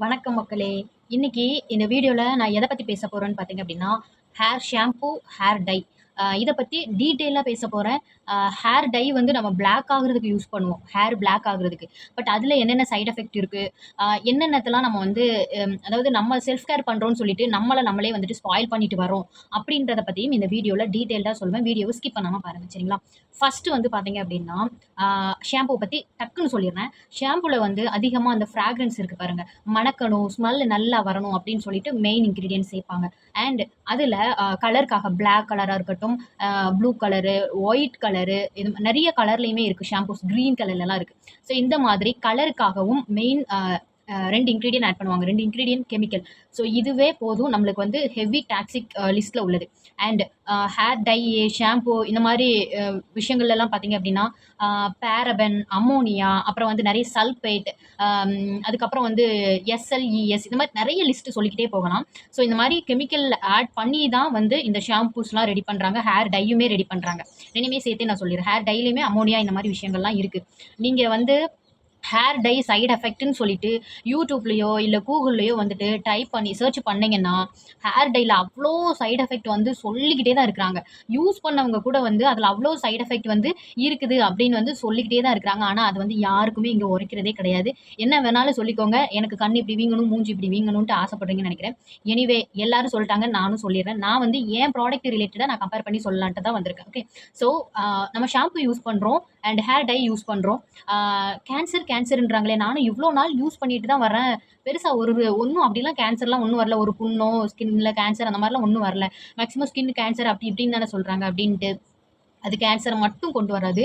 வணக்கம் மக்களே. இன்னைக்கு இந்த வீடியோவில் நான் எதை பற்றி பேச போகிறேன்னு பார்த்தீங்க அப்படின்னா ஹேர் ஷாம்பு ஹேர் டை இதை பற்றி டீட்டெயிலாக பேச போகிறேன் ஹேர் டை வந்து நம்ம பிளாக் ஆகுறதுக்கு யூஸ் பண்ணுவோம். ஹேர் பிளாக் ஆகுறதுக்கு. பட் அதில் என்னென்ன சைட் எஃபெக்ட் இருக்குது என்னென்னத்தெல்லாம் நம்ம வந்து அதாவது நம்ம செல்ஃப் கேர் பண்ணுறோம்னு சொல்லிட்டு நம்மளை நம்மளே வந்துட்டு ஸ்பாயில் பண்ணிட்டு வரோம் அப்படின்றத பற்றியும் இந்த வீடியோவில் டீட்டெயில்டாக சொல்லுவேன் வீடியோவை ஸ்கிப் பண்ணாமல் பாருங்கள் சரிங்களா? ஃபஸ்ட்டு வந்து பார்த்தீங்க அப்படின்னா ஷாம்பு பற்றி டக்குன்னு சொல்லிடுறேன். ஷாம்புவில் வந்து அதிகமாக அந்த ஃப்ராக்ரன்ஸ் இருக்குது பாருங்கள் மணக்கணும் ஸ்மெல் நல்லா வரணும் அப்படின்னு சொல்லிட்டு மெயின் இன்க்ரீடியன்ட் சேர்ப்பாங்க. அண்ட் அதில் கலருக்காக பிளாக் கலராக இருக்கட்டும் ப்ளூ கலரு ஒயிட் கலரு இது நிறைய கலர்லேயுமே இருக்குது ஷாம்பூஸ் க்ரீன் கலர்லலாம் இருக்குது ஸோ இந்த மாதிரி கலருக்காகவும் மெயின் ரெண்டு இன்க்ரீடியன்ட் ஆட் பண்ணுவாங்க. ரெண்டு இன்க்ரீடியன்ட் கெமிக்கல் ஸோ இதுவே போதும். நம்மளுக்கு வந்து ஹெவி டாக்ஸிக் லிஸ்ட்டில் உள்ளது. அண்ட் ஹேர் டை ஷாம்பு இந்த மாதிரி விஷயங்கள்லாம் பார்த்தீங்க அப்படின்னா பேரபன் அம்மோனியா அப்புறம் வந்து நிறைய சல்பேட் அதுக்கப்புறம் வந்து எஸ்எல்இஎஸ் இந்த மாதிரி நிறைய லிஸ்ட்டு சொல்லிக்கிட்டே போகலாம். ஸோ இந்த மாதிரி கெமிக்கல் ஆட் பண்ணி தான் வந்து இந்த ஷாம்பூஸ்லாம் ரெடி பண்ணுறாங்க ஹேர் டையுமே ரெடி பண்ணுறாங்க ரெண்டுமே சேர்த்தே நான் சொல்லிடுறேன். ஹேர் டைலையுமே அமோனியா இந்த மாதிரி விஷயங்கள்லாம் இருக்குது நீங்கள் வந்து ஹேர் டை சைடு எஃபெக்ட்னு சொல்லிட்டு யூடியூப்லேயோ இல்லை கூகுள்லேயோ வந்துட்டு டைப் பண்ணி சர்ச் பண்ணிங்கன்னா ஹேர் டையில் அவ்வளோ சைடு எஃபெக்ட் வந்து சொல்லிக்கிட்டே தான் இருக்கிறாங்க. யூஸ் பண்ணவங்க கூட வந்து அதில் அவ்வளோ சைடு எஃபெக்ட் வந்து இருக்குது அப்படின்னு வந்து சொல்லிக்கிட்டே தான் இருக்கிறாங்க. ஆனால் அது வந்து யாருக்குமே இங்கே உரைக்கிறதே கிடையாது. என்ன வேணாலும் சொல்லிக்கோங்க. எனக்கு கண் இப்படி வீங்கணும் மூஞ்சி இப்படி வீங்கணும்ட்டு ஆசைப்படுறீங்கன்னு நினைக்கிறேன். எனிவே எல்லாரும் சொல்லிட்டாங்க நானும் சொல்லிடுறேன். நான் வந்து ஏன் ப்ராடக்ட் ரிலேட்டடாக நான் கம்பேர் பண்ணி சொல்லலான்ட்டு தான் வந்திருக்கேன். ஓகே ஸோ நம்ம ஷாம்பு யூஸ் பண்ணுறோம் அண்ட் ஹேர் டை யூஸ் பண்ணுறோம் கேன்சர் கேன்சருன்றாங்களே நானும் இவ்வளோ நாள் யூஸ் பண்ணிட்டு தான் வரேன் பெருசாக ஒரு ஒன்றும் அப்படிலாம் கேன்சர்லாம் ஒன்றும் வரல. ஒரு புண்ணோ ஸ்கின்ல கேன்சர் அந்த மாதிரிலாம் ஒன்றும் வரல. மேக்ஸிமம் ஸ்கின் கேன்சர் அப்படி இப்படின்னு தானே சொல்கிறாங்க அப்படின்ட்டு. அது கேன்சரை மட்டும் கொண்டு வராது.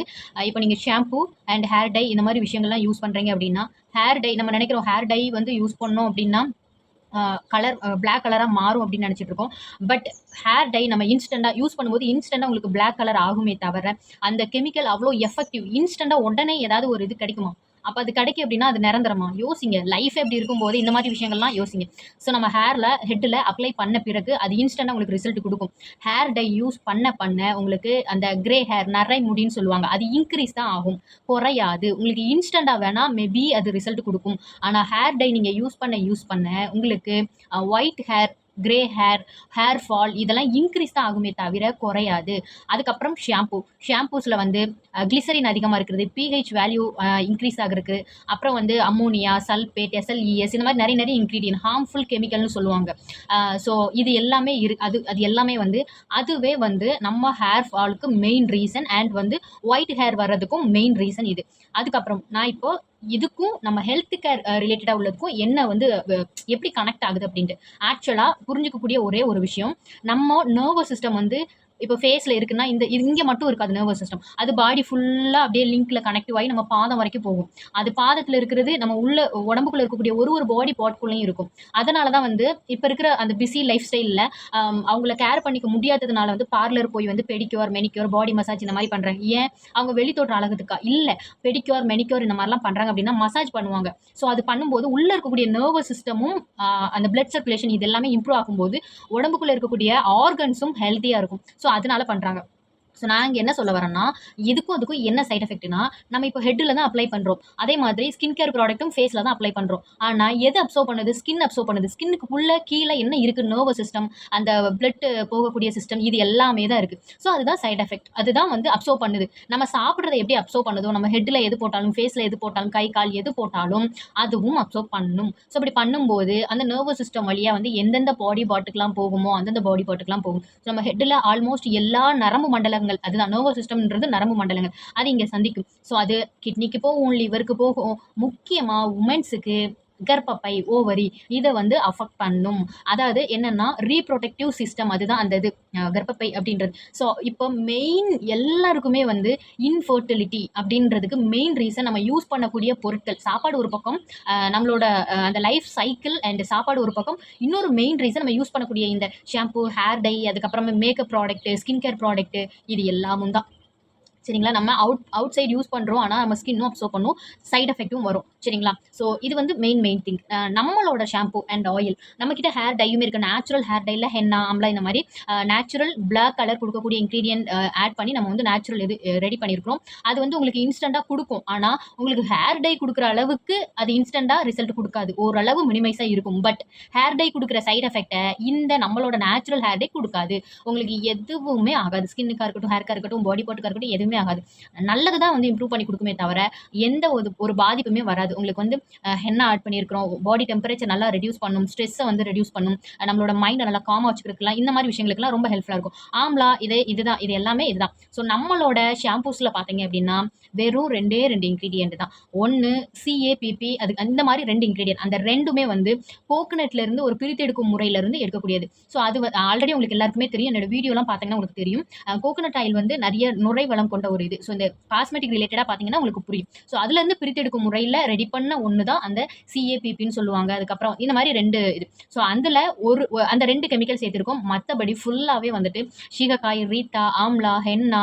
இப்போ நீங்கள் ஷாம்பு அண்ட் ஹேர் டை இந்த மாதிரி விஷயங்கள்லாம் யூஸ் பண்ணுறீங்க அப்படின்னா ஹேர் டை நம்ம நினைக்கிறோம் ஹேர் டை வந்து யூஸ் பண்ணோம் அப்படின்னா கலர் பிளாக் கலராக மாறும் அப்படின்னு நினச்சிட்டு இருக்கோம். பட் ஹேர் டை நம்ம இன்ஸ்டண்ட்டாக யூஸ் பண்ணும்போது இன்ஸ்டண்ட்டாக உங்களுக்கு பிளாக் கலர் ஆகுமே தவிர அந்த கெமிக்கல் அவ்வளோ எஃபெக்டிவ் இன்ஸ்டண்ட்டாக உடனே ஏதாவது ஒரு இது கிடைக்குமா? அப்போ அது கிடைக்கும் அப்படின்னா அது நிரந்தரமா? யோசிங்க. லைஃப் எப்படி இருக்கும்போது இந்த மாதிரி விஷயங்கள்லாம் யோசிங்க. ஸோ நம்ம ஹேரில் ஹெட்டில் அப்ளை பண்ண பிறகு அது இன்ஸ்டண்ட்டாக உங்களுக்கு ரிசல்ட் கொடுக்கும். ஹேர் டை யூஸ் பண்ண பண்ண உங்களுக்கு அந்த கிரே ஹேர் நரை முடின்னு சொல்லுவாங்க. அது இன்க்ரீஸ் தான் ஆகும். குறையாது. உங்களுக்கு இன்ஸ்டண்ட்டாக வேணால் மேபி அது ரிசல்ட் கொடுக்கும். ஆனால் ஹேர் டை நீங்கள் யூஸ் பண்ண யூஸ் பண்ண உங்களுக்கு white hair grey hair hair fall இதெல்லாம் இன்க்ரீஸ் தான் ஆகுமே தவிர குறையாது. அதுக்கப்புறம் ஷாம்பு ஷாம்பூஸில் வந்து கிளிசரின் அதிகமாக இருக்கிறது பிஹெச் வேல்யூ இன்க்ரீஸ் ஆகிருக்கு அப்புறம் வந்து அம்மோனியா சல்பேட் எஸ்எல்இஎஸ் இந்த மாதிரி நிறைய நிறைய இன்க்ரீடியன்ட் ஹார்ம்ஃபுல் கெமிக்கல்னு சொல்லுவாங்க. ஸோ இது எல்லாமே இரு அது அது எல்லாமே வந்து அதுவே வந்து நம்ம ஹேர் ஃபாலுக்கு மெயின் ரீசன் அண்ட் வந்து ஒயிட் ஹேர் வர்றதுக்கும் மெயின் ரீசன் இது. அதுக்கப்புறம் நான் இப்போது இதுக்கும் நம்ம ஹெல்த் கேர் ரிலேட்டடாக உள்ளதுக்கும் என்ன வந்து எப்படி கனெக்ட் ஆகுது அப்படின்ட்டு. ஆக்சுவலாக புரிஞ்சுக்கக்கூடிய ஒரே ஒரு விஷயம் நம்ம நர்வஸ் சிஸ்டம் வந்து இப்போ ஃபேஸில் இருக்குன்னா இந்த இங்கே மட்டும் இருக்காது நர்வஸ் சிஸ்டம் அது பாடி ஃபுல்லாக அப்படியே லிங்க்கில் கனெக்டிவ் ஆகி நம்ம பாதம் வரைக்கும் போகும். அது பாதத்தில் இருக்கிறது நம்ம உள்ள உடம்புக்குள்ளே இருக்கக்கூடிய ஒரு ஒரு பாடி பார்ட்குள்ளேயும் இருக்கும். அதனால தான் வந்து இப்போ இருக்கிற அந்த பிஸி லைஃப் ஸ்டைலில் அவங்கள கேர் பண்ணிக்க முடியாததுனால வந்து பார்லர் போய் வந்து பெடிக்யூர் மெனிக்யூர் பாடி மசாஜ் இந்த மாதிரி பண்ணுறாங்க ஏன்? அவங்க வெளித்தோற்ற அழகுதுக்கா இல்லை பெடிக்யூர் மெனிக்யூர் இந்த மாதிரிலாம் பண்ணுறாங்க அப்படின்னா மசாஜ் பண்ணுவாங்க. ஸோ அது பண்ணும்போது உள்ளே இருக்கக்கூடிய நர்வஸ் சிஸ்டமும் அந்த பிளட் சர்க்குலேஷன் இது எல்லாமே இம்ப்ரூவ் ஆகும்போது உடம்புக்குள்ளே இருக்கக்கூடிய ஆர்கன்ஸும் ஹெல்த்தியாக இருக்கும். ஸோ அதனால பண்ணுறாங்க ஸோ நான் இங்கே என்ன சொல்ல வரேன்னா இதுக்கும் அதுக்கும் என்ன சைட் எஃபெக்ட்னா நம்ம இப்போ ஹெட்டில் தான் அப்ளை பண்ணுறோம் அதே மாதிரி ஸ்கின் கேர் ப்ராடக்ட்டும் ஃபேஸில் தான் அப்ளை பண்ணுறோம் ஆனால் எது அப்சர்வ் பண்ணுது? ஸ்கின் அப்சர்வ் பண்ணுது. ஸ்கின்னுக்கு உள்ள கீழே என்ன இருக்குது நர்வஸ் சிஸ்டம் அந்த பிளட் போகக்கூடிய சிஸ்டம் இது எல்லாமே தான் இருக்குது ஸோ அதுதான் சைட் எஃபெக்ட் அதுதான் வந்து அப்சர்வ் பண்ணுது. நம்ம சாப்பிட்றத எப்படி அப்சர்வ் பண்ணுதோ நம்ம ஹெட்டில் எது போட்டாலும் ஃபேஸில் எது போட்டாலும் கை கால் எது போட்டாலும் அதுவும் அப்சர்வ் பண்ணும். ஸோ அப்படி பண்ணும்போது அந்த நர்வஸ் சிஸ்டம் வழியாக வந்து எந்தெந்த பாடி பார்ட்டுக்கெலாம் போகுமோ அந்தந்த பாடி பாட்டுக்கெலாம் போகும். ஸோ நம்ம ஹெட்டில் ஆல்மோஸ்ட் எல்லா நரம்பு மண்டலங்கள் அதுதான் நர்வஸ் சிஸ்டம்ன்றது நரம்பு மண்டலங்கள். அது இங்கே சந்திக்கும். ஸோ அது கிட்னிக்கு போகும் லிவருக்கு போகும். முக்கியமாக உமன்ஸுக்கு கர்ப்பப்பை ஓவரி இதை வந்து அஃபெக்ட் பண்ணும். அதாவது என்னன்னா ரீப்ரொடெக்டிவ் சிஸ்டம் அதுதான் அந்த இது கர்ப்பப்பை அப்படின்றது. ஸோ இப்போ மெயின் எல்லாருக்குமே வந்து இன்ஃபர்டிலிட்டி அப்படின்றதுக்கு மெயின் ரீசன் நம்ம யூஸ் பண்ணக்கூடிய பொருட்கள். சாப்பாடு ஒரு பக்கம் நம்மளோட அந்த லைஃப் சைக்கிள் அண்ட் சாப்பாடு ஒரு பக்கம். இன்னொரு மெயின் ரீசன் நம்ம யூஸ் பண்ணக்கூடிய இந்த ஷாம்பு ஹேர் டை அதுக்கப்புறமா makeup product skin care product இது எல்லாமும் தான். சரிங்களா? நம்ம அவுட் அவுட் சைடு யூஸ் பண்ணுறோம் ஆனால் நம்ம ஸ்கின்னும் அப்சர்வ் பண்ணும். சைடு எஃபெக்ட்டும் வரும். சரிங்களா? ஸோ இது வந்து மெயின் மெயின் திங் நம்மளோட ஷாம்பு அண்ட் ஆயில் நம்மக்கிட்ட ஹேர் டையும் இருக்குது நேச்சுரல் ஹேர் டையில் ஹென்னா அம்லா இந்த மாதிரி நேச்சுரல் பிளாக் கலர் கொடுக்கக்கூடிய இன்க்ரீடியன்ட் ஆட் பண்ணி நம்ம வந்து நேச்சுரல் இது ரெடி பண்ணியிருக்கிறோம் அது வந்து உங்களுக்கு இன்ஸ்டண்ட்டாக கொடுக்கும். ஆனால் உங்களுக்கு ஹேர் டை கொடுக்குற அளவுக்கு அது இன்ஸ்டண்ட்டாக ரிசல்ட் கொடுக்காது. ஓரளவு மினிமைஸாக இருக்கும். பட் ஹேர் டை கொடுக்குற சைட் எஃபெக்டை இந்த நம்மளோட நேச்சுரல் ஹேர் டை கொடுக்காது. உங்களுக்கு எதுவுமே ஆகாது. ஸ்கின்னுக்காக இருக்கட்டும் ஹேர்க்காக இருக்கட்டும் பாடி பார்ட்டுக்காக இருக்கட்டும் எதுவுமே ஆகாது. நல்லது தான் வந்து இம்ப்ரூவ் பண்ணி கொடுக்குமே தவிர எந்த ஒரு ஒரு பாதிப்புமே வராது. உங்களுக்கு வந்து ஹென்னா ஆட் பண்ணியிருக்கிறோம் பாடி டெம்பரேச்சர் நல்லா ரெடியூஸ் பண்ணும் ஸ்ட்ரெஸ்ஸை வந்து ரெடியூஸ் பண்ணும் நம்மளோட மைண்டை நல்லா காமாக வச்சுக்கிறதுக்குலாம் இந்த மாதிரி விஷயங்களுக்குலாம் ரொம்ப ஹெல்ப்ஃபுல்லாக இருக்கும். ஆம்லா இதே இதுதான் இது எல்லாமே இதுதான். ஸோ நம்மளோட ஷாம்பூஸில் பார்த்தீங்க அப்படின்னா வெறும் ரெண்டே ரெண்டு இன்க்ரீடியன்ட் தான். ஒன்று சிஏபிபி அது அந்த மாதிரி ரெண்டு இன்க்ரீடியன்ட் அந்த ரெண்டுமே வந்து கோகனட்ல இருந்து ஒரு பிரித்தெடுக்கும் முறையிலேருந்து எடுக்கக்கூடியது. ஸோ அது ஆல்ரெடி உங்களுக்கு எல்லாருக்குமே தெரியும். என்னோட வீடியோலாம் பார்த்தீங்கன்னா உங்களுக்கு தெரியும். கோகனட் ஆயில் வந்து நிறைய நுரை வளம் கொண்ட ஒரு இது. ஸோ இந்த காஸ்மெட்டிக் ரிலேட்டடாக பார்த்தீங்கன்னா உங்களுக்கு புரியும். ஸோ அதுலேருந்து பிரித்தெடுக்கும் முறையில் ரெடி பண்ண ஒன்று தான் அந்த சிஏபிபின்னு சொல்லுவாங்க. அதுக்கப்புறம் இந்த மாதிரி ரெண்டு இது. ஸோ அதில் ஒரு அந்த ரெண்டு கெமிக்கல் சேர்த்துருக்கோம். மற்றபடி ஃபுல்லாகவே வந்துட்டு shikakai reetha amla henna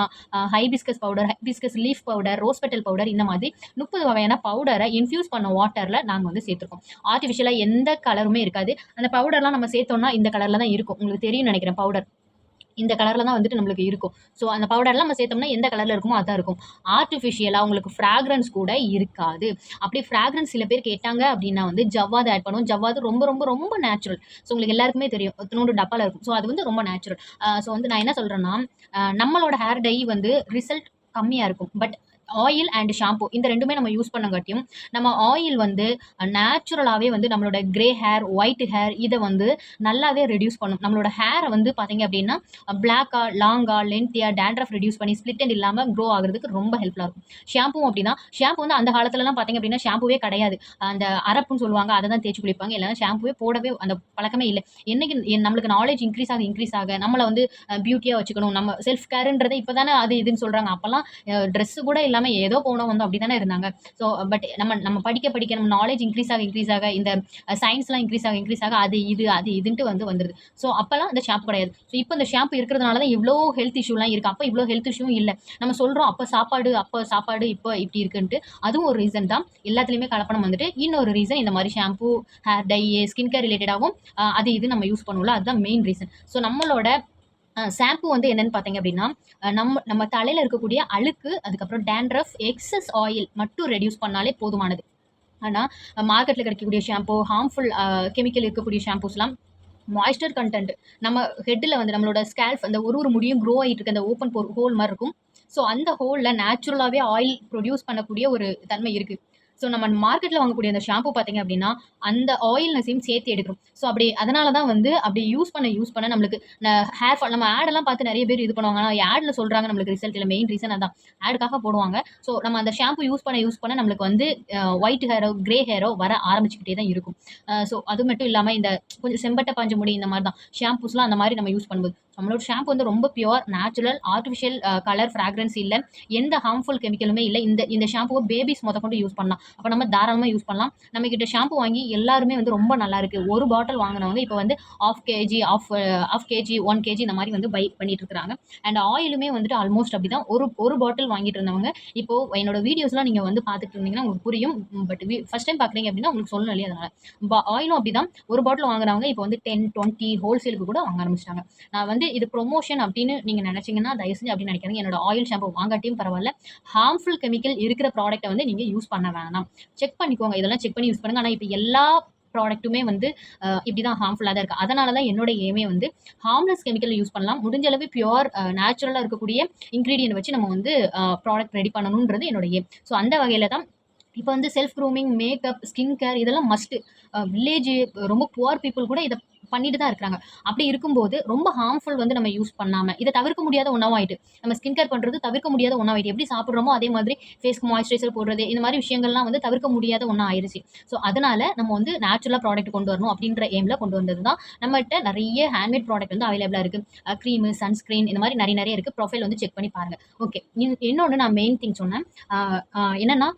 hibiscus powder hibiscus leaf powder rose petal powder இந்த மாதிரி முப்பது வகையான பவுடரை இன்ஃபியூஸ் பண்ண வாட்டரில் நாங்கள் வந்து சேர்த்துருக்கோம். ஆர்டிஃபிஷியலாக எந்த கலருமே இருக்காது. அந்த பவுடர்லாம் நம்ம சேர்த்தோம்னா இந்த கலரில் தான் இருக்கும். உங்களுக்கு தெரியும் நினைக்கிறேன் பவுடர் இந்த கலரில் தான் வந்துட்டு நம்மளுக்கு இருக்கும். ஸோ அந்த பவுடர்லாம் நம்ம சேர்த்தோம்னா எந்த கலரில் இருக்குமோ அதான் இருக்கும். ஆர்டிஃபிஷியலாக உங்களுக்கு ஃப்ராக்ரன்ஸ் கூட இருக்காது. அப்படி ஃப்ராக்ரன்ஸ் சில பேர் கேட்டாங்க அப்படின்னா வந்து ஜவ்வாது ஆட் பண்ணுவோம். ஜவ்வாது ரொம்ப ரொம்ப ரொம்ப நேச்சுரல் ஸோ உங்களுக்கு எல்லாருக்குமே தெரியும். ஒத்தனோடு டப்பாவில் இருக்கும். ஸோ அது வந்து ரொம்ப நேச்சுரல் ஸோ வந்து நான் என்ன சொல்கிறேன்னா நம்மளோட ஹேர் டை வந்து ரிசல்ட் கம்மியாக இருக்கும். பட் ஆயில் அண்ட் ஷாம்பு இந்த ரெண்டுமே நம்ம யூஸ் பண்ணங்காட்டியும் நம்ம ஆயில் வந்து நேச்சுரலாகவே வந்து நம்மளோட கிரே ஹேர் ஒயிட் ஹேர் இதை வந்து நல்லாவே ரெடியூஸ் பண்ணும். நம்மளோட ஹேரை வந்து பார்த்தீங்க அப்படின்னா பிளாக்காக லாங்காக லென்த்தியா டேண்ட்ரஃப் ரெடியூஸ் பண்ணி ஸ்பிளிட் அண்ட் இல்லாமல் க்ரோ ஆகுறதுக்கு ரொம்ப ஹெல்ப்ஃபுல்லாக இருக்கும். ஷாம்பும் அப்படின்னா ஷாம்பு வந்து அந்த காலத்துலலாம் பார்த்தீங்க அப்படின்னா ஷாம்புவே கிடையாது. அந்த அரப்புன்னு சொல்லுவாங்க அதை தான் தேய்ச்சி குளிப்பாங்க. இல்லைனா ஷாம்புவே போடவே அந்த பழக்கமே இல்லை. என்னைக்கு நம்மளுக்கு நாலேஜ் இன்க்ரீஸ் ஆக இன்க்ரீஸ் ஆக நம்மளை வந்து பியூட்டியாக வச்சுக்கணும். நம்ம செல்ஃப் கேருன்றதை இப்போ தானே அது இதுன்னு சொல்கிறாங்க அப்போல்லாம் ட்ரெஸ்ஸு கூட இல்லாமல் ஏதோ போனோம் வந்தோம் அப்படி தானே இருந்தாங்க. ஸோ பட் நம்ம நம்ம படிக்க படிக்க நம்ம நாலேஜ் இன்க்ரீஸ் ஆக இன்க்ரீஸ் ஆக இந்த சயின்ஸ்லாம் இன்க்ரீஸ் ஆக இன்க்ரீஸ் ஆக அது இது அது இதுன்ட்டு வந்து வந்துருது. ஸோ அப்போல்லாம் இந்த ஷாம்பு கிடையாது. ஸோ இப்போ இந்த ஷாம்பு இருக்கிறதுனால தான் இவ்வளோ ஹெல்த் இஷ்யூலாம் இருக்குது அப்போ இவ்வளோ ஹெல்த் இஷ்யூவும் இல்லை. நம்ம சொல்கிறோம் அப்போ சாப்பாடு அப்போ சாப்பாடு இப்போ இப்படி இருக்குன்ட்டு. அதுவும் ஒரு ரீசன் தான். எல்லாத்துலேயுமே கலப்படம் வந்துட்டு இன்னொரு ரீசன் இந்த மாதிரி shampoo hair dye skin care ரிலேட்டடாகவும் அது இது நம்ம யூஸ் பண்ணுவோம்ல. அதுதான் மெயின் ரீசன் ஸோ நம்மளோட ஷாம்பு வந்து என்னன்னு பார்த்தீங்க அப்படின்னா நம்ம நம்ம தலையில் இருக்கக்கூடிய அழுக்கு அதுக்கப்புறம் டேண்ட்ரஃப் எக்ஸஸ் ஆயில் மட்டும் ரெடியூஸ் பண்ணாலே போதுமானது. ஆனால் மார்க்கெட்டில் கிடைக்கக்கூடிய ஷாம்பு ஹார்ம்ஃபுல் கெமிக்கல் இருக்கக்கூடிய ஷாம்பூஸ்லாம் மாய்ஸ்டர் கண்டென்ட் நம்ம ஹெட்டில் வந்து நம்மளோட ஸ்கேல்ஃப் அந்த ஒரு ஒரு முடியும் க்ரோ ஆகிட்டு இருக்க அந்த ஓப்பன் ஹோல் மாதிரி இருக்கும். ஸோ அந்த ஹோலில் நேச்சுரலாகவே ஆயில் ப்ரொடியூஸ் பண்ணக்கூடிய ஒரு தன்மை இருக்குது ஸோ நம்ம மார்க்கெட்டில் வாங்கக்கூடிய அந்த ஷாம்பு பார்த்தீங்க அப்படின்னா அந்த ஆயில்னஸையும் சேர்த்து எடுக்கிறோம் ஸோ அப்படி அதனால தான் வந்து அப்படி யூஸ் பண்ண யூஸ் பண்ண நம்மளுக்கு ஹேர் ஃபால் நம்ம ஆடெல்லாம் பார்த்து நிறைய பேர் இது பண்ணுவாங்க. ஆனால் ஆடில் சொல்கிறாங்க நம்மளுக்கு ரிசல்ட் இல்லை. மெயின் ரீசன் அதான். ஆடுக்காக போடுவாங்க. ஸோ நம்ம அந்த ஷாம்பு யூஸ் பண்ண யூஸ் பண்ண நம்மளுக்கு வந்து ஒயிட் ஹேரோ கிரே ஹேரோ வர ஆரம்பிச்சுக்கிட்டே தான் இருக்கும். ஸோ அது மட்டும் இல்லாமல் இந்த கொஞ்சம் செம்பட்டை பாஞ்ச முடி இந்த மாதிரி தான் ஷாம்பூஸ்லாம் அந்த மாதிரி நம்ம யூஸ் பண்ணும்போது. நம்மளோட ஷாம்பு வந்து ரொம்ப pure natural artificial colour fragrance இல்லை. எந்த ஹார்ம்ஃபுல் கெமிக்கலுமே இல்லை. இந்த இந்த ஷாம்புவை பேபிஸ் முத கொண்டு யூஸ் பண்ணலாம். அப்போ நம்ம தாராளமாக யூஸ் பண்ணலாம். நம்ம கிட்ட ஷாம்பு வாங்கி எல்லாருமே வந்து ரொம்ப நல்லா இருக்கு. ஒரு பாட்டில் வாங்கினவங்க இப்போ வந்து half KG half half KG one KG இந்த மாதிரி வந்து பை பண்ணிட்டு இருக்கிறாங்க அண்ட் ஆயிலுமே வந்துட்டு ஆல்மோஸ்ட் அப்படி தான் ஒரு ஒரு பாட்டில் வாங்கிட்டு இருந்தவங்க இப்போ என்னோட வீடியோஸ்லாம் நீங்கள் வந்து பார்த்துட்டு இருந்தீங்கன்னா உங்களுக்கு புரியும். பட் ஃபஸ்ட் டைம் பார்க்குறீங்க அப்படின்னா உங்களுக்கு சொல்லணும் இல்லையா அதனால. ஆயிலும் அப்படி தான் ஒரு பாட்டில் வாங்குறவங்க இப்போ வந்து டென் டுவெண்ட்டி ஹோல்சேலுக்கு கூட வாங்க ஆரம்பிச்சிட்டாங்க. நான் வந்து இது ப்ரொமோஷன் அப்படின்னு நீங்கள் நினச்சிங்கன்னா தயவு செஞ்சு அப்படின்னு நினைக்காதீங்க. என்னோட ஆயில் ஷாம்பு வாங்காட்டியும் பரவாயில்ல. ஹார்ம்ஃபுல் கெமிக்கல் இருக்கிற ப்ராடக்ட்டை வந்து நீங்கள் யூஸ் பண்ண வேணாம். செக் பண்ணிக்கோங்க. இதெல்லாம் செக் பண்ணி யூஸ் பண்ணுங்க. ஆனால் இப்போ எல்லா ப்ராடக்ட்டுமே வந்து இப்படி தான் ஹார்ம்ஃபுல்லாக தான் இருக்குது அதனால தான் என்னோட ஏமே வந்து ஹார்ம்லெஸ் கெமிக்கல் யூஸ் பண்ணலாம். முடிஞ்ச அளவு பியூர் நேச்சுரலாக இருக்கக்கூடிய இன்க்ரீடியன்ட் வச்சு நம்ம வந்து ப்ராடக்ட் ரெடி பண்ணணுன்றது என்னோட ஏம் ஸோ அந்த வகையில் தான் இப்போ வந்து self grooming makeup skin care இதெல்லாம் மஸ்ட்டு வில்லேஜ் ரொம்ப புவர் பீப்புள் கூட இதை பண்ணிட்டு தான் இருக்கிறாங்க. அப்படி இருக்கும்போது ரொம்ப ஹார்ம்ஃபுல் வந்து நம்ம யூஸ் பண்ணாமல் இதை தவிர்க்க முடியாத உணவாயிட்டு நம்ம ஸ்கின் கேர் பண்ணுறது தவிர்க்க முடியாத ஒன்றாயிட்டு எப்படி சாப்பிட்றோமோ அதே மாதிரி ஃபேஸ்க்கு மாய்ஸ்சரைசர் போடுறது இந்த மாதிரி விஷயங்கள்லாம் வந்து தவிர்க்க முடியாத ஒன்றா ஆயிடுச்சு ஸோ அதனால நம்ம வந்து நேச்சுரலாக ப்ராடக்ட் கொண்டு வரணும் அப்படின்ற எய்மில் கொண்டு வந்தது தான். நம்மகிட்ட நிறைய ஹேண்ட்மேட் ப்ராடக்ட் வந்து அவைலபிளாக இருக்குது க்ரீமு சன்ஸ்க்ரீன் இந்த மாதிரி நிறைய நிறைய இருக்குது ப்ரொஃபைல் வந்து செக் பண்ணி பாருங்கள் ஓகே இன்னொன்று நான் மெயின் திங் சொன்னேன். என்னென்னா என்னன்னா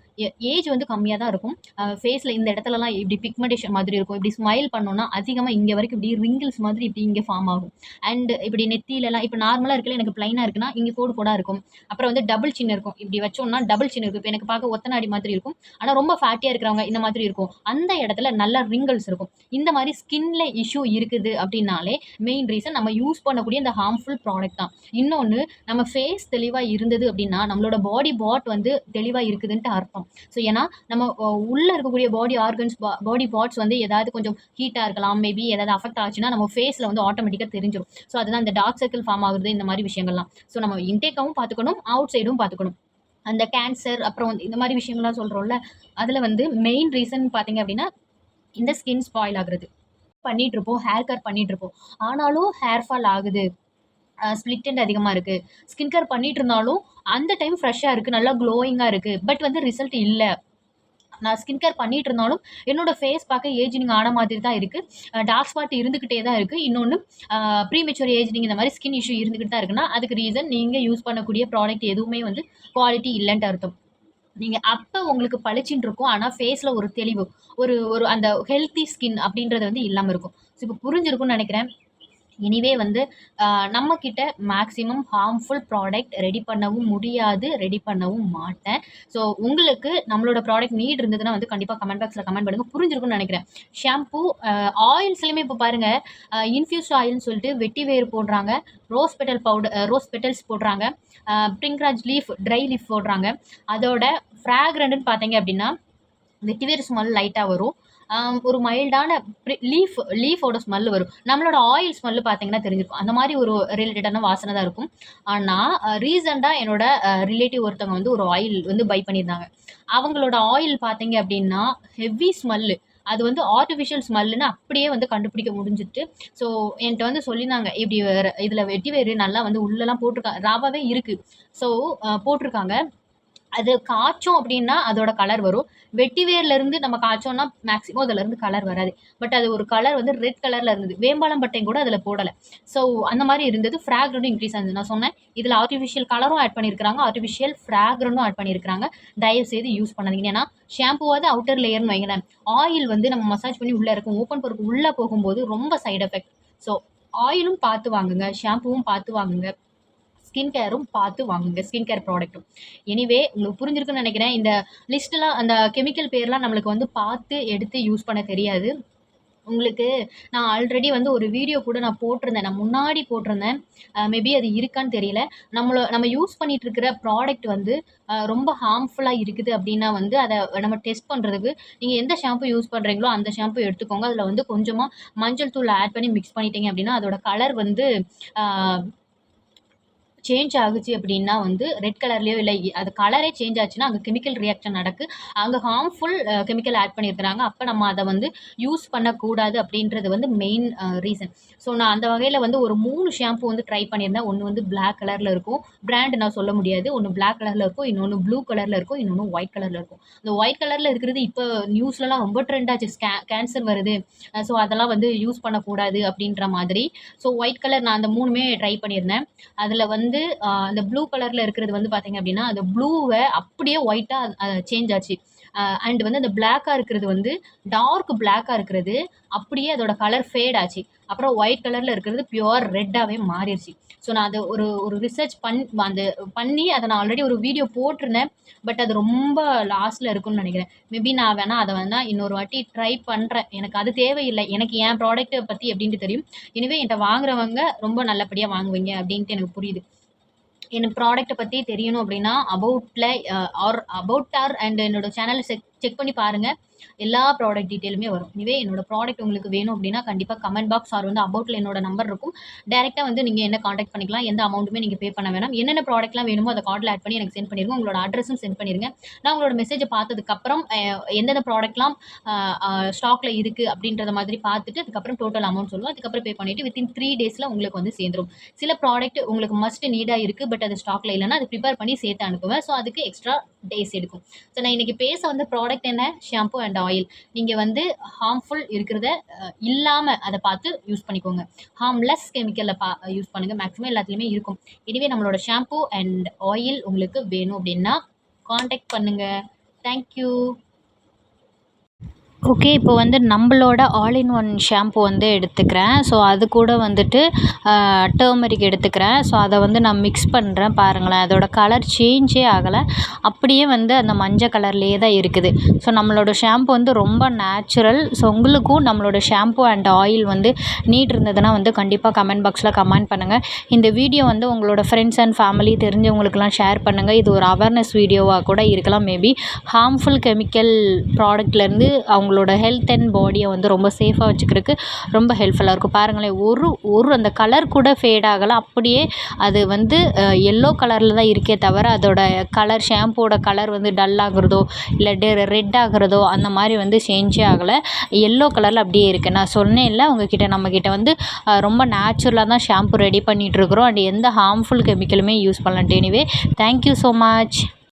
ஏஜ் வந்து கம்மியாக தான் இருக்கும். ஃபேஸில் இந்த இடத்துலலாம் இப்படி பிக்மெண்டேஷன் மாதிரி இருக்கும். இப்படி ஸ்மைல் பண்ணோன்னா அதிகமாக இங்கே வரைக்கும் இப்படி ரிங்கிள்ஸ் மாதிரி இப்படி இங்கே ஃபார்ம் ஆகும். அண்ட் இப்படி நெத்தியிலலாம் இப்போ நார்மலாக இருக்கல எனக்கு ப்ளைனாக இருக்குன்னா இங்கே கோடு கோடாக இருக்கும். அப்புறம் வந்து டபுள் சின்ன இருக்கும். இப்படி வச்சோம்னா டபுள் சின்ன இருக்கும். இப்போ எனக்கு பார்க்க ஒத்தநாடி மாதிரி இருக்கும். ஆனால் ரொம்ப ஃபேட்டியாக இருக்கிறவங்க இந்த மாதிரி இருக்கும். அந்த இடத்துல நல்ல ரிங்கிள்ஸ் இருக்கும். இந்த மாதிரி ஸ்கின்ல இஷ்யூ இருக்குது அப்படின்னாலே மெயின் ரீசன் நம்ம யூஸ் பண்ணக்கூடிய இந்த ஹார்ம்ஃபுல் ப்ராடக்ட் தான். இன்னொன்று நம்ம ஃபேஸ் தெளிவாக இருந்தது அப்படின்னா நம்மளோட பாடி பாட் வந்து தெளிவாக இருக்குதுன்ட்டு அர்த்தம். ஸோ ஏன்னா நம்ம உள்ளே இருக்கக்கூடிய பாடி ஆர்கன்ஸ் பாடி பார்ட்ஸ் வந்து ஏதாவது கொஞ்சம் ஹீட்டாக இருக்கலாம் மேபி ஏதாவது அஃபெக்ட் ஆச்சுன்னா நம்ம ஃபேஸில் வந்து ஆட்டோமேட்டிக்காக தெரிஞ்சிடும் ஸோ அதுதான் இந்த டார்க் சர்க்கிள் ஃபார்ம் ஆகுறது இந்த மாதிரி விஷயங்கள்லாம். ஸோ நம்ம இன்டேக்காகவும் பார்த்துக்கணும் அவுட் சைடும் பார்த்துக்கணும். அந்த கேன்சர் அப்புறம் வந்து இந்த மாதிரி விஷயங்கள்லாம் சொல்கிறோம்ல அதில் வந்து மெயின் ரீசன் பார்த்தீங்க அப்படின்னா இந்த ஸ்கின் ஸ்பாயில் ஆகுறது. பண்ணிகிட்ருப்போம் இருப்போம் ஹேர் கட் பண்ணிகிட்ருப்போம் இருப்போம். ஆனாலும் ஹேர் ஃபால் ஆகுது. ஸ்ப்ளிட் அதிகமாக இருக்குது ஸ்கின் கேர் பண்ணிட்டு இருந்தாலும் அந்த டைம் ஃப்ரெஷ்ஷாக இருக்குது நல்லா க்ளோயிங்காக இருக்குது பட் வந்து ரிசல்ட் இல்லை. நான் ஸ்கின் கேர் பண்ணிட்டு இருந்தாலும் என்னோடய ஃபேஸ் பார்க்க ஏஜினிங் ஆன மாதிரி தான் இருக்குது டார்க் ஸ்பாட் இருந்துக்கிட்டே தான் இருக்குது இன்னொன்று ப்ரீமெச்சூர் ஏஜினிங் இந்த மாதிரி ஸ்கின் இஷ்யூ இருந்துக்கிட்டு தான் இருக்குன்னா அதுக்கு ரீசன் நீங்கள் யூஸ் பண்ணக்கூடிய ப்ராடக்ட் எதுவுமே வந்து குவாலிட்டி இல்லைன்ட்டு அர்த்தம். நீங்கள் அப்போ உங்களுக்கு பளிச்சுன்னு இருக்கும். ஆனால் ஃபேஸில் ஒரு தெளிவு ஒரு ஒரு அந்த ஹெல்த்தி ஸ்கின் அப்படின்றது வந்து இல்லாமல் இருக்கும். ஸோ இப்போ புரிஞ்சிருக்கும்னு நினைக்கிறேன். எனிவே வந்து நம்மக்கிட்ட மேக்ஸிமம் ஹார்ம்ஃபுல் ப்ராடக்ட் ரெடி பண்ணவும் முடியாது ரெடி பண்ணவும் மாட்டேன். ஸோ உங்களுக்கு நம்மளோட ப்ராடக்ட் நீட் இருந்ததுன்னா வந்து கண்டிப்பாக கமெண்ட் பாக்ஸில் கமெண்ட் பண்ணுங்கள் புரிஞ்சிருக்கும்னு நினைக்கிறேன். ஷாம்பூ ஆயில்ஸ்லையுமே இப்போ பாருங்கள் இன்ஃப்யூஸ் ஆயில்னு சொல்லிட்டு வெட்டி வேர் போடுறாங்க rose petal powder rose petals போடுறாங்க பிரிங்க்ராஜ் லீஃப் ட்ரை லீஃப் போடுறாங்க. அதோட ஃப்ராக்ரண்ட்னு பார்த்தீங்க அப்படின்னா வெட்டிவேர் ஸ்மெல் லைட்டாக வரும். ஒரு மைல்டான லீஃப் லீஃபோட ஸ்மெல் வரும். நம்மளோட ஆயில் ஸ்மெல்லு பார்த்தீங்கன்னா தெரிஞ்சிருக்கும். அந்த மாதிரி ஒரு ரிலேட்டடான வாசனை தான் இருக்கும். ஆனால் ரீசெண்டாக என்னோட ரிலேட்டிவ் ஒருத்தவங்க வந்து ஒரு ஆயில் வந்து பை பண்ணியிருந்தாங்க. அவங்களோட ஆயில் பார்த்தீங்க அப்படின்னா ஹெவி ஸ்மெல்லு அது வந்து ஆர்டிஃபிஷியல் ஸ்மெல்லுன்னு அப்படியே வந்து கண்டுபிடிக்க முடிஞ்சிட்டு ஸோ என்கிட்ட வந்து சொல்லியிருந்தாங்க. இப்படி இதில் வெட்டி வேறு நல்லா வந்து உள்ளெல்லாம் போட்டிருக்காங்க ராவாவே இருக்குது ஸோ போட்டிருக்காங்க. அது காய்ச்சோம் அப்படின்னா அதோட கலர் வரும். வெட்டிவேர்லேருந்து நம்ம காய்ச்சோம்னா மேக்ஸிமம் அதுலேருந்து கலர் வராது. பட் அது ஒரு கலர் வந்து ரெட் கலரில் இருந்தது. வேம்பாலம் பட்டையும் கூட அதில் போடலை. ஸோ அந்த மாதிரி இருந்தது. ஃப்ராக்ரண்டும் இன்க்ரீஸ் ஆகுது நான் சொன்னேன் இதில் ஆர்டிஃபிஷியல் கலரும் ஆட் பண்ணியிருக்காங்க ஆர்டிஃபிஷியல் ஃப்ராக்ரண்டும் ஆட் பண்ணியிருக்காங்க தயவு செய்து யூஸ் பண்ணாதீங்க. ஏன்னா ஷாம்புவாவது அவுட்டர் லேயர்னு வைங்களேன். ஆயில் வந்து நம்ம மசாஜ் பண்ணி உள்ளே இருக்கும் ஓப்பன் பொறுப்பு உள்ளே போகும்போது ரொம்ப சைடு எஃபெக்ட் ஸோ ஆயிலும் பார்த்து வாங்குங்க. ஷாம்புவும் பார்த்து வாங்குங்க. ஸ்கின் கேரும் பார்த்து வாங்குங்க ஸ்கின் கேர் ப்ராடக்ட்டும் எனிவே உங்களுக்கு புரிஞ்சிருக்குன்னு நினைக்கிறேன். இந்த லிஸ்ட்டெலாம் அந்த கெமிக்கல் பேர்லாம் நம்மளுக்கு வந்து பார்த்து எடுத்து யூஸ் பண்ண தெரியாது. உங்களுக்கு நான் ஆல்ரெடி வந்து ஒரு வீடியோ கூட நான் போட்டிருந்தேன். நான் முன்னாடி போட்டிருந்தேன். மேபி அது இருக்கான்னு தெரியல. நம்மள நம்ம யூஸ் பண்ணிகிட்ருக்கிற இருக்கிற ப்ராடக்ட் வந்து ரொம்ப ஹார்ம்ஃபுல்லாக இருக்குது அப்படின்னா வந்து அதை நம்ம டெஸ்ட் பண்ணுறதுக்கு நீங்கள் எந்த ஷாம்பு யூஸ் பண்ணுறீங்களோ அந்த ஷாம்பு எடுத்துக்கோங்க. அதில் வந்து கொஞ்சமாக மஞ்சள் தூள் ஆட் பண்ணி மிக்ஸ் பண்ணிட்டீங்க அப்படின்னா அதோட கலர் வந்து சேஞ்ச் ஆகுச்சு அப்படின்னா வந்து ரெட் கலர்லேயோ இல்லை அது கலரே சேஞ்ச் ஆச்சுன்னா அங்கே கெமிக்கல் ரியாக்ஷன் நடக்கு. அங்கே ஹார்ம்ஃபுல் கெமிக்கல் ஆட் பண்ணியிருக்கிறாங்க அப்போ நம்ம அதை வந்து யூஸ் பண்ணக்கூடாது அப்படின்றது வந்து மெயின் ரீசன் ஸோ நான் அந்த வகையில் வந்து ஒரு மூணு ஷாம்பு வந்து ட்ரை பண்ணியிருந்தேன். ஒன்று வந்து பிளாக் கலரில் இருக்கும். பிராண்ட் நான் சொல்ல முடியாது. ஒன்று பிளாக் கலரில் இருக்கும். இன்னொன்று ப்ளூ கலரில் இருக்கும். இன்னொன்று ஒயிட் கலரில் இருக்கும். இந்த ஒயிட் கலரில் இருக்கிறது இப்போ நியூஸ்லலாம் ரொம்ப ட்ரெண்ட் ஆச்சு. ஸ்கே கேன்சர் வருது. ஸோ அதெல்லாம் வந்து யூஸ் பண்ணக்கூடாது அப்படின்ற மாதிரி. ஸோ ஒயிட் கலர் நான் அந்த மூணுமே ட்ரை பண்ணியிருந்தேன். அதில் வந்து வந்து அந்த ப்ளூ கலரில் இருக்கிறது வந்து பார்த்தீங்க அப்படின்னா அந்த ப்ளூவை அப்படியே ஒயிட்டாக சேஞ்ச் ஆச்சு. அண்ட் வந்து அந்த பிளாக்காக இருக்கிறது வந்து டார்க் பிளாக்காக இருக்கிறது அப்படியே அதோட கலர் ஃபேட் ஆச்சு. அப்புறம் ஒயிட் கலரில் இருக்கிறது பியூர் ரெட்டாகவே மாறிடுச்சு. ஸோ நான் அதை ஒரு ஒரு ரிசர்ச் பண் அந்த பண்ணி அதை நான் ஆல்ரெடி ஒரு வீடியோ போட்டிருந்தேன். பட் அது ரொம்ப லாஸ்ட்டில் இருக்கும்னு நினைக்கிறேன். மேபி நான் வேணால் அதை வேணால் இன்னொரு வாட்டி ட்ரை பண்ணுறேன் எனக்கு அது தேவையில்லை. எனக்கு என் ப்ராடக்ட்டை பற்றி எப்படின்ட்டு தெரியும். எனவே என்கிட்ட வாங்குறவங்க ரொம்ப நல்லபடியாக வாங்குவீங்க அப்படின்ட்டு எனக்கு புரியுது. எனக்கு ப்ராடக்ட்டை பற்றி தெரியணும் அப்படின்னா அபவுட்டில் ஆர் அபவுட் ஆர் அண்ட் என்னோட சேனல் செக் செக் பண்ணி பாருங்கள் எல்லா ப்ராடக்ட் டீட்டெயிலுமே வரும். இதுவே என்னோட ப்ராடக்ட் உங்களுக்கு வேணும் அப்படின்னா கண்டிப்பாக கமெண்ட் பாக்ஸ் ஆர் வந்து அபவுட்டில் என்னோட நம்பர் இருக்கும். டேரெக்டாக வந்து நீங்கள் என்ன காண்டாக்ட் பண்ணிக்கலாம் எந்த அமௌண்ட்டுமே நீங்கள் பே பண்ண வேணாம். என்னென்ன ப்ராடக்ட்லாம் வேணுமோ அதை கார்டில் ஆட் பண்ணி எனக்கு சென்ட் பண்ணிருங்க. உங்களோட அட்ரஸும் சென்ட் பண்ணிடுங்க நான் உங்களோட மெசேஜை பார்த்ததுக்கப்புறம் எந்தெந்த ப்ராடக்ட்லாம் ஸ்டாக்கில் இருக்குது அப்படின்றத மாதிரி பார்த்துட்டு அதுக்கப்புறம் டோட்டல் அமௌண்ட் சொல்லுவோம். அதுக்கப்புறம் பே பண்ணிவிட்டு வித்தின் த்ரீ டேஸில் உங்களுக்கு வந்து சேர்ந்துரும். சில ப்ராடக்ட் உங்களுக்கு மஸ்ட் நீடாக இருக்குது பட் அது ஸ்டாக்கில் இல்லைன்னா அது ப்ரிப்பேர் பண்ணி சேர்த்து அனுப்புவேன். ஸோ அதுக்கு எக்ஸ்ட்ரா டேஸ் எடுக்கும். ஸோ நான் இன்றைக்கி பேச வந்த ப்ராடக்ட் என்ன? ஷாம்பு அண்ட் ஆயில் நீங்கள் வந்து ஹார்ம்ஃபுல் இருக்கிறத இல்லாமல் அதை பார்த்து யூஸ் பண்ணிக்கோங்க. ஹார்ம்லெஸ் கெமிக்கலில் பா யூஸ் பண்ணுங்கள் மேக்ஸிமம் எல்லாத்துலேயுமே இருக்கும். இதுவே நம்மளோட ஷாம்பு அண்ட் ஆயில் உங்களுக்கு வேணும் அப்படின்னா காண்டாக்ட் பண்ணுங்கள் தேங்க்யூ ஓகே இப்போ வந்து நம்மளோட ஆல் இன் ஒன் ஷாம்பு வந்து எடுத்துக்கிறேன். ஸோ அது கூட வந்துட்டு டேர்மரிக் எடுத்துக்கிறேன். ஸோ அதை வந்து நான் மிக்ஸ் பண்ணுறேன் பாருங்களேன். அதோட கலர் சேஞ்சே ஆகலை. அப்படியே வந்து அந்த மஞ்சள் கலர்லேயே தான் இருக்குது. ஸோ நம்மளோட ஷாம்பு வந்து ரொம்ப நேச்சுரல் ஸோ உங்களுக்கும் நம்மளோட ஷாம்பு அண்ட் ஆயில் வந்து நீட் இருந்ததுன்னா வந்து கண்டிப்பாக கமெண்ட் பாக்ஸில் கமெண்ட் பண்ணுங்கள் இந்த வீடியோ வந்து உங்களோட ஃப்ரெண்ட்ஸ் அண்ட் ஃபேமிலி தெரிஞ்சவங்களுக்கெல்லாம் ஷேர் பண்ணுங்கள் இது ஒரு அவேர்னஸ் வீடியோவாக கூட இருக்கலாம். மேபி ஹார்ம்ஃபுல் கெமிக்கல் ப்ராடக்ட்லேருந்து அவங்களோட ஹெல்த் அண்ட் பாடியை வந்து ரொம்ப சேஃபாக வச்சுக்கிறதுக்கு ரொம்ப ஹெல்ப்ஃபுல்லாக இருக்கும். பாருங்களேன் ஒரு ஒரு அந்த கலர் கூட ஃபேட் ஆகலை. அப்படியே அது வந்து எல்லோ கலரில் தான் இருக்கே தவிர அதோட கலர் ஷாம்போட கலர் வந்து டல் ஆகுறதோ இல்லை டெ ரெட் ஆகுறதோ அந்த மாதிரி வந்து சேஞ்சே ஆகலை. எல்லோ கலரில் அப்படியே இருக்குது நான் சொன்னேன்ல உங்ககிட்ட நம்மக்கிட்ட வந்து ரொம்ப நேச்சுரலாக தான் ஷாம்பு ரெடி பண்ணிகிட்ருக்குறோம் அண்ட் எந்த ஹார்ம்ஃபுல் கெமிக்கலுமே use பண்ணலன்ட்டு anyway thank you so much